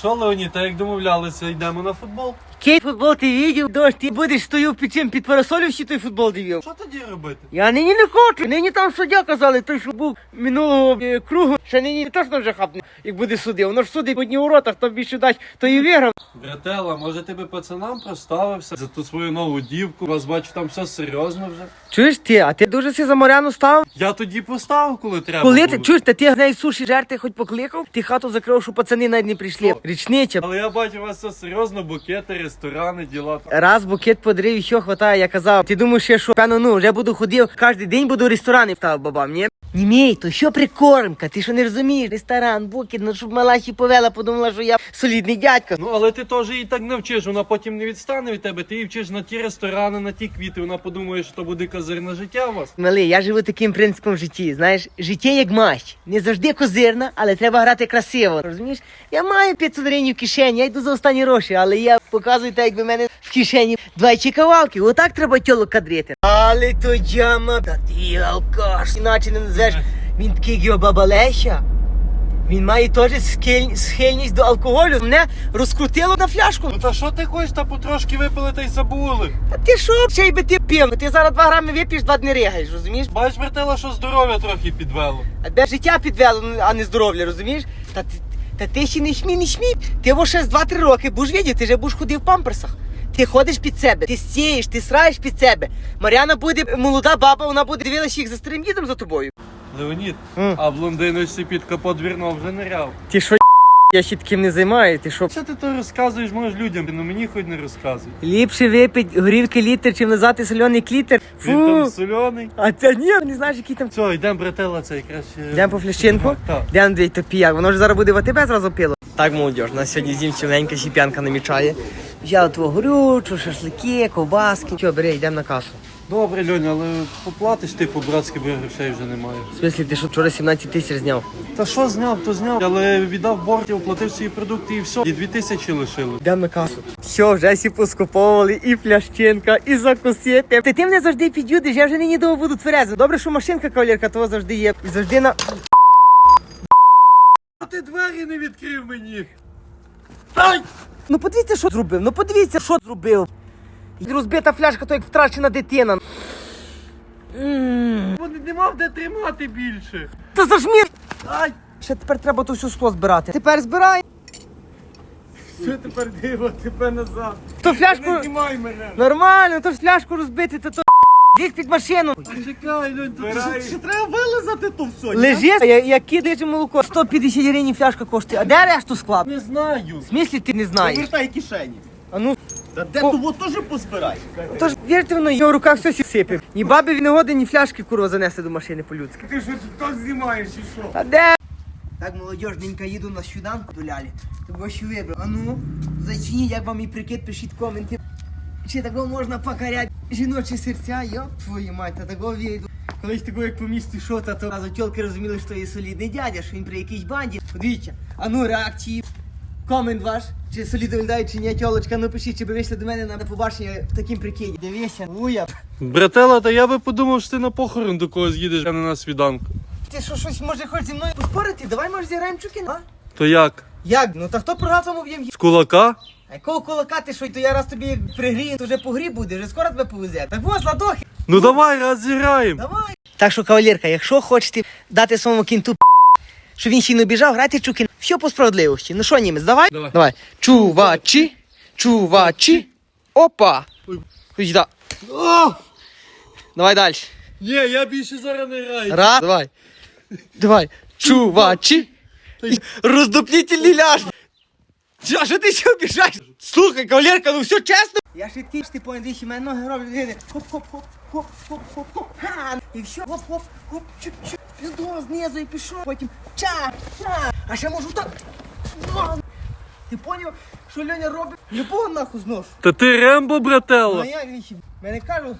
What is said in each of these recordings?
Що, Леонід, так як домовлялися, йдемо на футбол? Кей футбол ти видів, дощ, ти будеш стою під чим під парасолю ще той футбол дивив. Що тоді робити? Я нині не хочу. Нині там суддя казали, той, що був минулого е, кругу, ще нині не точно вже хапне, як буде судив. Воно ж судить в одні воротах, хто більше дасть, то і виграв. Братела, може ти би пацанам проставився за ту свою нову дівку? Вас бачу, там все серйозно вже. Чуєш ти, а ти дуже си за моряну став? Я тоді поставив, коли треба. Коли ти було. чуєш, та ти з неї суші жерти хоч покликав, ти хату закрив, що пацани навіть не прийшли. Річниця. Але я бачу, у вас все серйозно, букети, ресторани, діла. Раз букет подарив, і що хватає, я казав. Ти думаєш, я що певно, ну вже буду ходив, кожен день буду ресторани ставив бабам, ні? Німей, то що прикормка? Ти що не розумієш? Ресторан, букет, ну щоб мала ще повела, подумала, що я солідний дядько. Ну, але ти теж її так не вчиш, вона потім не відстане від тебе. Ти її вчиш на ті ресторани, на ті квіти. Вона подумає, що то буде козирне життя у вас. Малий, я живу таким принципом в житті. Знаєш, життя як матч. Не завжди козирна, але треба грати красиво. Розумієш? Я маю 500 гривень в кишені, я йду за останні гроші, але я показую так, якби в мене в кишені двадцять кавалки. Отак треба тіло кадрити. Але то дяма, та ти алкаш. Іначе не назвеш. Він такий як його баба Леся. Він має теж схиль- схильність до алкоголю. Мене розкрутило на фляжку. Ну та що ти хочеш, та потрошки випили та й забули. А ти що, ще й би ти пив? Ти зараз два грами вип'єш, два дні ригаєш, розумієш? Бач, братела, що здоров'я трохи підвело. А тебе життя підвело, ну, а не здоров'я, розумієш? Та, ти- та ти ще не шмій, не шмій. Ти во ще з 2-3 роки будеш видіти, ти вже будеш ходив в памперсах. Ти ходиш під себе, ти сієш, ти сраєш під себе. Мар'яна буде молода баба, вона буде дивилася їх за старим дідом за тобою. Леонід, М. а в Лондиночці під капот двірно вже ниряв. Ти що, я ще таким не займаю, ти що? Що ти то розказуєш можеш людям? Ну мені хоч не розказуй. Ліпше випить горівки літр, чим лизати соляний клітер. Він там Фу. соляний. А це ні, не знаєш, який там. Все, йдемо, братела, це якраз ще. Йдемо по флящинку? Так. Де Андрій Топіяк? Воно ж зараз буде в АТБ зразу пило. Так, молодіж, нас сьогодні зім чимненька щеп'янка намічає. Взяли твого горючу, шашлики, ковбаски. Що, бери, йдемо на касу. Добре, Льоня, але поплатиш ти по-братськи, бо я грошей вже немає. В смислі, ти що вчора 17 тисяч зняв? Та що зняв, то зняв, але віддав борг, оплатив свої продукти і все. І дві тисячі лишили. Йдемо на касу. Що, вже всі поскуповували, і флящинка, і закусити. Ти, ти мене завжди під'юдиш, я вже нині довго буду тверезо. Добре, що машинка кавалерка того завжди є. І завжди на. Ти двері не відкрив мені. Ай! Ну подивіться, що зробив. Ну подивіться, що зробив. Розбита фляжка, то як втрачена дитина. М. Мав де тримати більше. Та зажмір! Ай! Ще тепер треба то все скло збирати. Тепер збирай. Що тепер диво, тебе назад. То фляжку. знімай мене. Нормально, то ж фляжку розбити, то то. Лізь під машину. Чекай, Льонь, тут ще, ще треба вилизати то все. Лежи, я, я кидаєш молоко. 150 гривень фляжка коштує. А де решту склад? Не знаю. В смислі ти не знаєш? Вертай кишені. Та де О. того теж позбирай. то ж вірте воно, його в руках все сипе. Ні бабі він не годин, ні фляжки курва занесе до машини по-людськи. Ти що тут знімаєш і що? А де? Так, молодежненька, їду на щуданку до лялі. Того що вибрав. А ну, зачиніть, як вам і прикид, пишіть коменти. Чи такого можна покоряти жіночі серця? Йоп, твою мать, та такого війду. Колись такого, як по місту йшов, та то разу тьолки розуміли, що є солідний дядя, що він при якійсь банді. Подивіться, а ну реакції. Комент ваш, чи солідно виглядає, чи ні, тьолочка, ну пишіть, чи би вийшли до мене на побачення в таким прикиді. Дивися, уя. Братела, та я би подумав, що ти на похорон до когось їдеш, а не на свіданку. Ти що, щось може хоч зі мною поспорити? Давай може зіграємо чуки, а? То як? Як? Ну та хто програв тому в'єм? З кулака? А якого кулака ти що, то я раз тобі пригрію, то вже по грі буде, вже скоро тебе повезе. Так ось, ладохи, Ну давай, раз зіграємо. давай. Так що, кавалерка, якщо хочете дати своєму кінту щоб він ще й не біжав, грайте чуки. Все по справедливості. Ну що, німець, давай? Давай. Давай. Чувачі, чувачі. Опа. Хоч сюди. О! Давай далі. Ні, я більше зараз не граю. Раз. Давай. Давай. Чувачі. Роздуплітельний ляж. А що ти ще обіжаєш? Слухай, кавалерка, ну все чесно. Я швидкий, ти понял, ще мене ноги роблять. диви. Хоп, хоп, хоп, хоп, хоп, хоп, хоп. Ха! І все, хоп, хоп, чуп, чуп. Пізду знизу і пішов. Потім ча, ча. А ще можу так. Ти поняв, що Льоня робить? Любого нахуй зношу. Та ти Рембо, Ну братела. а як він? Мене кажуть,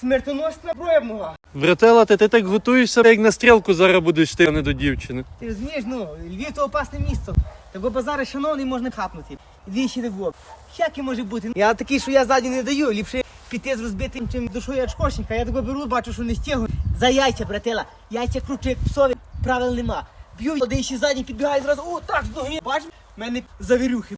смертоносна зброя могла. Братела, ти, ти так готуєшся, як на стрілку зараз будеш ти, а не до дівчини. Ти розумієш, ну, Львів то опасне місто. Такого базари шановний можна хапнути. Двічі не було. Всяке може бути. Я такий, що я ззаді не даю, ліпше піти з розбитим чим душою очкошника. Я такого беру, бачу, що не стягу. За яйця, братила. Яйця кручу, як псові, правил нема. Б'ю, один ще задній підбігає зразу, о, так, з ноги. Бачиш, мене завірюхи.